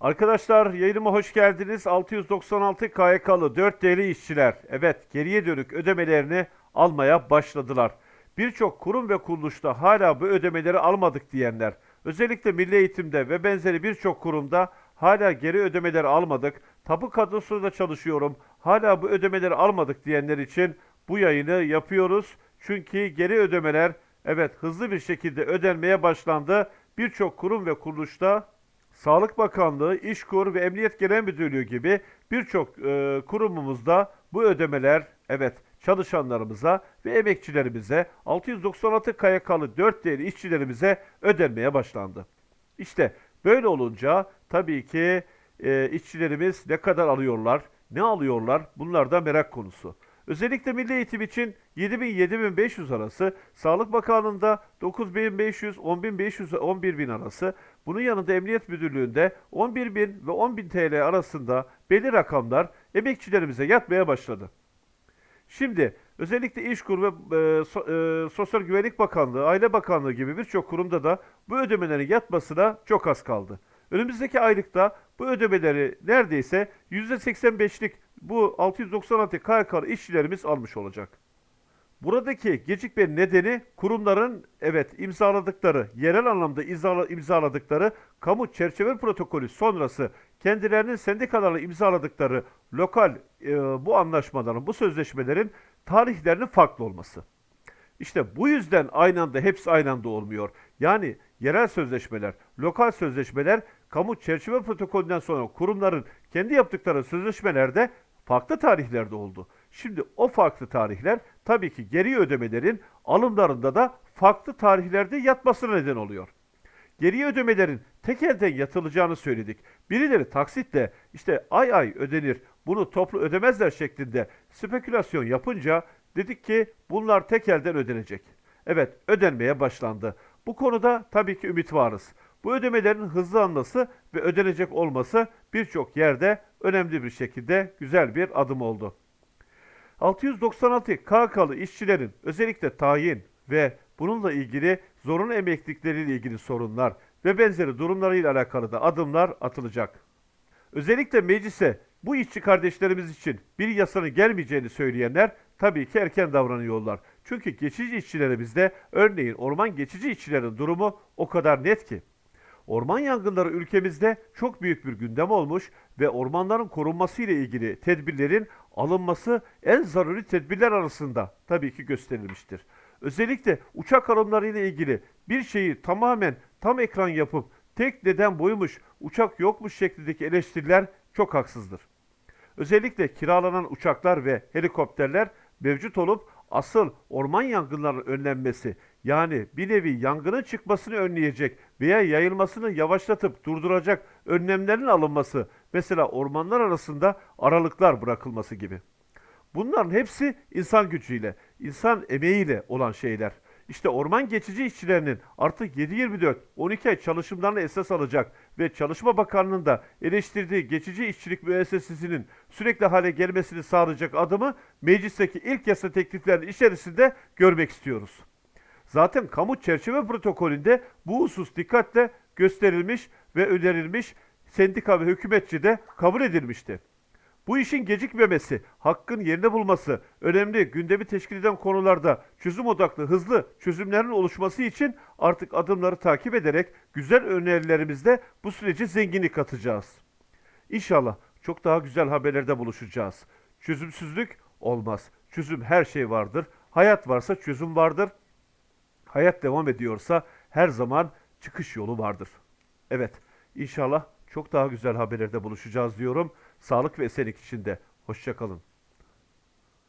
Arkadaşlar yayınıma hoş geldiniz. 696 KYK'lı 4 değerli işçiler evet geriye dönük ödemelerini almaya başladılar. Birçok kurum ve kuruluşta hala bu ödemeleri almadık diyenler, özellikle Milli Eğitim'de ve benzeri birçok kurumda hala geri ödemeleri almadık, tapu kadrosunda çalışıyorum, hala bu ödemeleri almadık diyenler için bu yayını yapıyoruz. Çünkü geri ödemeler evet hızlı bir şekilde ödenmeye başlandı. Birçok kurum ve kuruluşta Sağlık Bakanlığı, İşkur ve Emniyet Genel Müdürlüğü gibi birçok e, kurumumuzda bu ödemeler evet çalışanlarımıza ve emekçilerimize 696 KYK'lı 4 değerli işçilerimize ödenmeye başlandı. İşte böyle olunca tabii ki e, işçilerimiz ne kadar alıyorlar, ne alıyorlar bunlar da merak konusu. Özellikle milli eğitim için 7000-7500 arası, Sağlık Bakanlığı'nda 9500, 10500 ve 11000 arası, bunun yanında Emniyet Müdürlüğü'nde 11000 ve 10000 TL arasında belli rakamlar emekçilerimize yatmaya başladı. Şimdi özellikle İşkur ve e, so- e, Sosyal Güvenlik Bakanlığı, Aile Bakanlığı gibi birçok kurumda da bu ödemelerin yatmasına çok az kaldı. Önümüzdeki aylıkta bu ödemeleri neredeyse %85'lik bu 696 KYK'lı işçilerimiz almış olacak. Buradaki gecikmenin nedeni kurumların evet imzaladıkları, yerel anlamda imzala- imzaladıkları kamu çerçeve protokolü sonrası kendilerinin sendikalarla imzaladıkları lokal e, bu anlaşmaların, bu sözleşmelerin tarihlerinin farklı olması. İşte bu yüzden aynı anda hepsi aynı anda olmuyor. Yani yerel sözleşmeler, lokal sözleşmeler kamu çerçeve protokolünden sonra kurumların kendi yaptıkları sözleşmelerde farklı tarihlerde oldu. Şimdi o farklı tarihler tabii ki geri ödemelerin alımlarında da farklı tarihlerde yatmasına neden oluyor. Geriye ödemelerin tek elden yatılacağını söyledik. Birileri taksitle işte ay ay ödenir, bunu toplu ödemezler şeklinde spekülasyon yapınca dedik ki bunlar tek elden ödenecek. Evet ödenmeye başlandı. Bu konuda tabii ki ümit varız. Bu ödemelerin hızlı alınması ve ödenecek olması birçok yerde önemli bir şekilde güzel bir adım oldu. 696 KK'lı işçilerin özellikle tayin ve bununla ilgili zorunlu emeklilikleriyle ilgili sorunlar ve benzeri durumlarıyla alakalı da adımlar atılacak. Özellikle meclise bu işçi kardeşlerimiz için bir yasanın gelmeyeceğini söyleyenler tabii ki erken davranıyorlar. Çünkü geçici işçilerimizde örneğin orman geçici işçilerin durumu o kadar net ki. Orman yangınları ülkemizde çok büyük bir gündem olmuş ve ormanların korunması ile ilgili tedbirlerin alınması en zaruri tedbirler arasında tabii ki gösterilmiştir. Özellikle uçak alımları ile ilgili bir şeyi tamamen tam ekran yapıp tek neden buymuş, uçak yokmuş şeklindeki eleştiriler çok haksızdır. Özellikle kiralanan uçaklar ve helikopterler mevcut olup asıl orman yangınlarının önlenmesi yani bir nevi yangının çıkmasını önleyecek veya yayılmasını yavaşlatıp durduracak önlemlerin alınması mesela ormanlar arasında aralıklar bırakılması gibi. Bunların hepsi insan gücüyle, insan emeğiyle olan şeyler. İşte orman geçici işçilerinin artık 7-24, 12 ay çalışımlarını esas alacak ve Çalışma Bakanlığı'nın da eleştirdiği geçici işçilik müessesesinin sürekli hale gelmesini sağlayacak adımı meclisteki ilk yasa tekliflerinin içerisinde görmek istiyoruz. Zaten kamu çerçeve protokolünde bu husus dikkatle gösterilmiş ve önerilmiş, sendika ve hükümetçe de kabul edilmişti. Bu işin gecikmemesi, hakkın yerine bulması, önemli gündemi teşkil eden konularda çözüm odaklı hızlı çözümlerin oluşması için artık adımları takip ederek güzel önerilerimizle bu süreci zenginlik katacağız. İnşallah çok daha güzel haberlerde buluşacağız. Çözümsüzlük olmaz. Çözüm her şey vardır. Hayat varsa çözüm vardır. Hayat devam ediyorsa her zaman çıkış yolu vardır. Evet, inşallah çok daha güzel haberlerde buluşacağız diyorum. Sağlık ve esenlik içinde. Hoşçakalın.